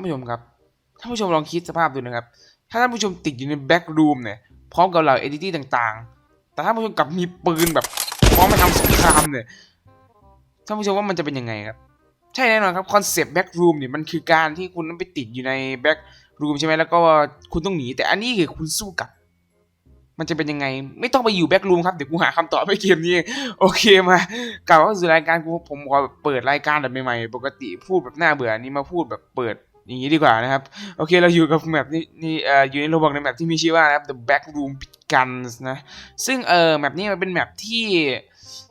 านผู้ชมครับท่านผู้ชมลองคิดสภาพดูนะครับ ถ้าท่านผู้ชมติดอยู่ในแบ็กรูมเนี่ยพร้อมกับเหล่าเอดิตี้ต่างๆ แต่ท่านผู้ชมกลับมีปืนแบบพร้อมไปทำสงครามเนี่ยท่านผู้ชมว่ามันจะเป็นยังไงครับใช่แน่นอนครับคอนเซปต์แบ็กรูมเนี่ยมันคือการที่คุณต้องไปติดอยู่ในแบ็กรูมใช่ไหมแล้วก็คุณต้องหนี แต่อันนี้คือคุณสู้กลับ มันจะเป็นยังไง ไม่ต้องไปอยู่แบ็กรูมครับเดี๋ยวกูหาคำตอบให้เกมนี้ โอเคมากล่าวว่าสู่รายการกูผมขอเปิดรายการแบบใหม่ๆปกติพูดแบบน่าเบื่อนนี้มาพูดแบบเปิด อย่างนี้ดีกว่านะครับ โอเคเราอยู่กับแมปนี่นี่เอ่ออยู่ในโรบอกในแมปที่มีชื่อว่านะครับ The Back Room Guns นะ ซึ่งเอ่อแมปนี้มันเป็นแมปที่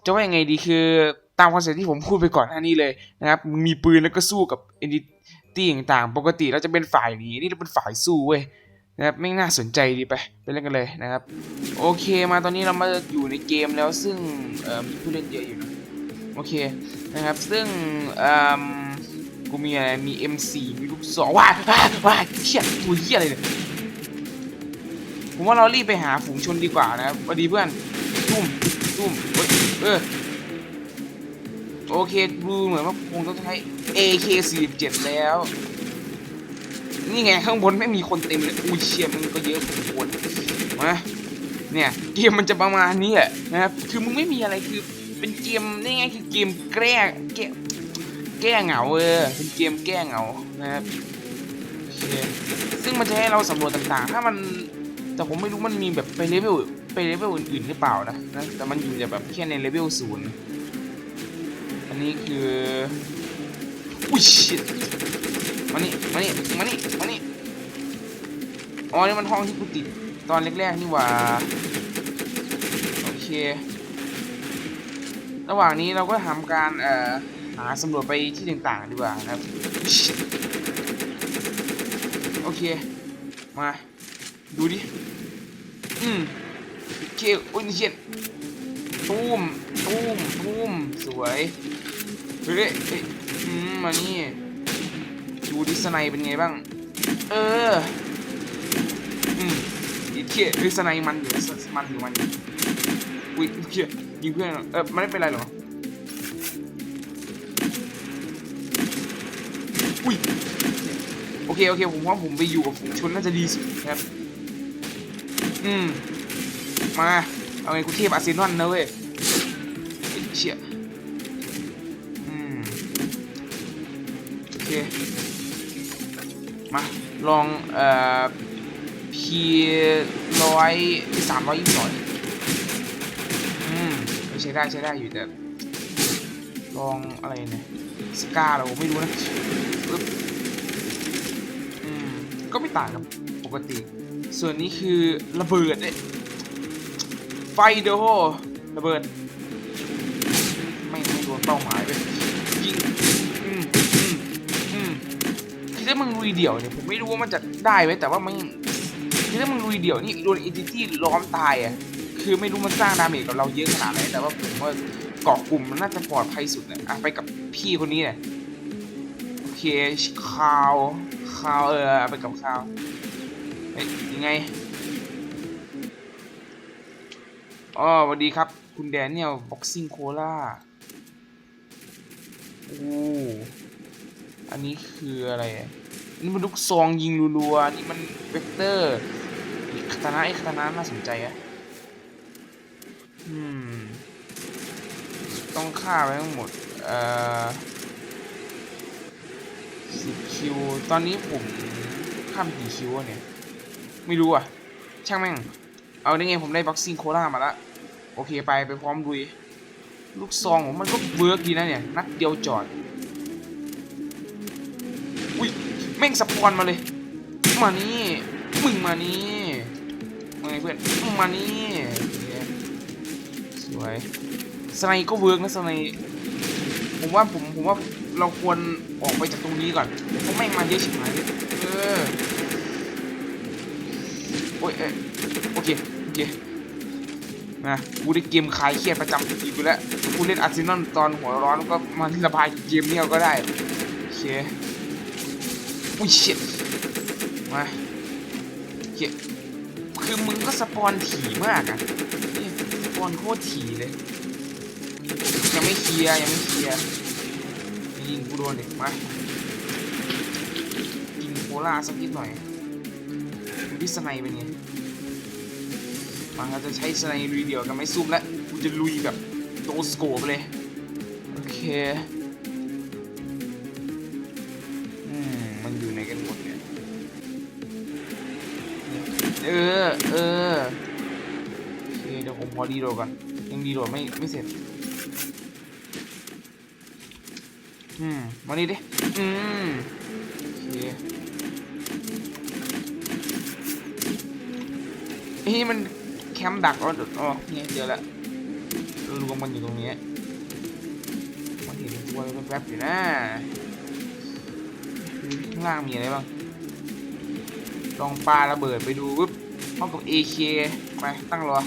จะว่ายังไงดีคือตามคอนเซ็ปที่ผมพูดไปก่อนหน้านี้เลยนะครับ มีปืนแล้วก็สู้กับเอนดิตี้ต่างๆ ปกติเราจะเป็นฝ่ายหนีนี่เราเป็นฝ่ายสู้เว้ยนะครับไม่น่าสนใจดีไปไปเล่นกันเลยนะครับ โอเคมาตอนนี้เรามาอยู่ในเกมแล้วซึ่งเออมีผู้เล่นเยอะอยู่นะโอเคนะครับซึ่งเอ่อกูมีอะไรมี M4 มี ลูกศรว้ายว้ายว้ายเชี่ยตัวเหี้ยอะไรเนี่ยผมว่าเรารีบไปหาฝูงชนดีกว่านะครับสวัสดีเพื่อนตุ้มตุ้มเออโอเคดูเหมือนว่าคงต้องใช้ AK47 แล้ว นี่ไงข้างบนไม่มีคนเต็มเลยอุ้ยเชี่ยมันก็เยอะพอควรมาเนี่ยเกมมันจะประมาณนี้แหละนะครับคือมึงไม่มีอะไรคือเป็นเกมนี่ไงคือเกมแก้แก้ แก้เหงาเออเป็นเกมแก้เหงานะครับโอเคซึ่งมันจะให้เราสำรวจต่างๆ ถ้ามันแต่ผมไม่รู้มันมีแบบไปเลเวลไปเลเวลอื่นๆหรือเปล่านะนะแต่มันอยู่แต่แบบแค่ในเลเวลศูนย์อันนี้คืออุ้ย shit มานี่มานี่มานี่มานี่อ๋อนี่มันห้องที่กูติดตอนแรกๆนี่หว่าโอเค ระหว่างนี้เราก็ทำการเอ่อ หาสำรวจไปที่ต่างๆดีกว่านะครับโอเค มา ดูดิ อืมเคโอ้ยนี่เชี่ยตูมตูมตูมสวยเฮ้ยอืมมานี่ดูดิสไนเป็นไงบ้าง เออ อืมอีเทียดิสไนมันอยู่สมันอยู่มันอยู่อุ้ยเทียยิงเพื่อนเออไม่ได้เป็นไรหรอ อุ้ยโอเคโอเคผมว่าผมไปอยู่กับฝูงชนน่าจะดีสุดครับ อืมมาเอาไงกูเทียบอาร์เซนอลนะเว้ยเชี่ยอืมโอเคมาลองเอ่อพีร้อยสามร้อยยี่สิบองอืมใช้ได้ใช้ได้อยู่แต่ลองอะไรเนี่ยสกาเราไม่รู้นะ ปึ๊บอืมก็ไม่ต่างกับปกติ ส่วนนี้คือระเบิดเนี่ยไฟเดโฮระเบิด ไม่ไม่โดนเป้าหมายเลยยิงอืมอืมอืมคือถ้ามึงลุยเดี่ยวเนี่ยผมไม่รู้ว่ามันจะได้ไหมแต่ว่ามันคือถ้ามึงลุยเดี่ยวนี่โดนอินทิตี้ล้อมตายอะคือไม่รู้มันสร้างดาเมจกับเราเยอะขนาดไหนแต่ว่าผมว่าเกาะกลุ่มมันน่าจะปลอดภัยสุดนะอะไปกับพี่คนนี้เนี่ย เคคาวคาวเออไปกับคาวเฮ้ยยังไงอ๋อสวัสดีครับ คุณแดเนียลบ็อกซิ่งโคล่าโอ้อันนี้คืออะไร นี่มันลูกซองยิงรัวๆนี่มันเวกเตอร์คาตานะไอ้คาตานะน่าสนใจอะอืม ต้องฆ่าไปทั้งหมด เอ่อ คิว ตอนนี้ผมข้ามกี่คิวเนี่ย ไม่รู้อะ ช่างแม่ง เอาได้ไงผมได้บ็อกซิ่งโคล่ามาละ โอเคไปไปพร้อมดุย ลูกซองผมมันก็เวิร์กดีนะเนี่ย นัดเดียวจอด อุ้ย แม่งสปอนมาเลย มานี่มึงมานี่มาไงเพื่อนมึงมานี่สวยสไนก็เวิร์กนะสไน ผมว่าผมผมว่าเราควรออกไปจากตรงนี้ก่อนเพราะแม่งมาเยอะชิบหายเลยเออโอ้ยเอยโอเคโอเคมากูได้เกมคลายเครียดประจำทีกูแล้วกูเล่นอาร์เซนอลตอนหัวร้อนก็มาระบายเกมนี้เอาก็ได้โอเคอุ้ยเชิดมาเฮียคือมึงก็สปอนถี่มากอะเนี่ยสปอนโคตรถี่เลย ไม่เคลียร์ยังไม่เคลียร์ยิงกูโดนเด็กมายิงล่าสักนิดหน่อยดิสไนเป็นไงมาเราจะใช้สไนลุยเดียวกันไม่ซุ่มแล้วกูจะลุยแบบโตสโกปเลย โอเคอืมมันอยู่ไหนกันหมดเนี่ยเออ เออโอเคเดี๋ยวผมพอรีโดก่อนยังรีโดไม่ไม่เสร็จ อืมมานี่ดิ อืมโอเคเอ้ยมันแคมป์ดักอ๋ออ๋อเนี่ยเจอละรวมมันอยู่ตรงนี้มันเห็นตัวแวบๆอยู่นะข้างล่างมีอะไรบ้างลองปาระเบิดไปดูปุ๊บพร้อมกับ AK ไปตั้งรอ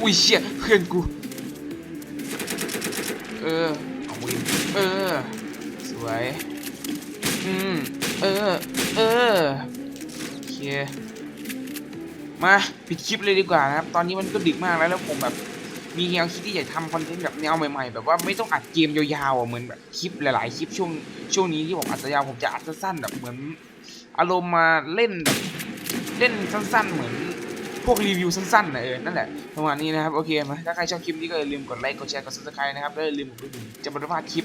อุ้ยเชี่ยเพื่อนกู เออเอามือเออส วย อืม เออ เออ โอเค มาปิดคลิปเลยดีกว่านะครับ ตอนนี้มันก็ดึกมากแล้วแล้วผมแบบ มีแนวคิดที่อยากทำคอนเทนต์แบบแนวใหม่ๆ แบบว่าไม่ต้องอัดเกมยาวๆอะเหมือนแบบคลิปหลายๆ คลิปช่วงช่วงนี้ที่ผมอัดยาวผมจะอัดสั้นๆแบบเหมือนอารมณ์มาเล่นแบบเล่นสั้นๆเหมือนพวกรีวิวสั้นๆนะเออ นั่นแหละประมาณนี้นะครับ โอเคมาถ้าใครชอบคลิปนี้ก็อย่าลืมกดไลค์ กดแชร์ กด subscribe นะครับ แล้วอย่าลืมกดกระดิ่งจะไม่พลาดคลิป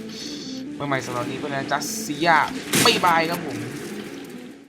ไม่ใหม่สำหรับวันนี้ก็นะจัสซียาบ๊ายบายครับผม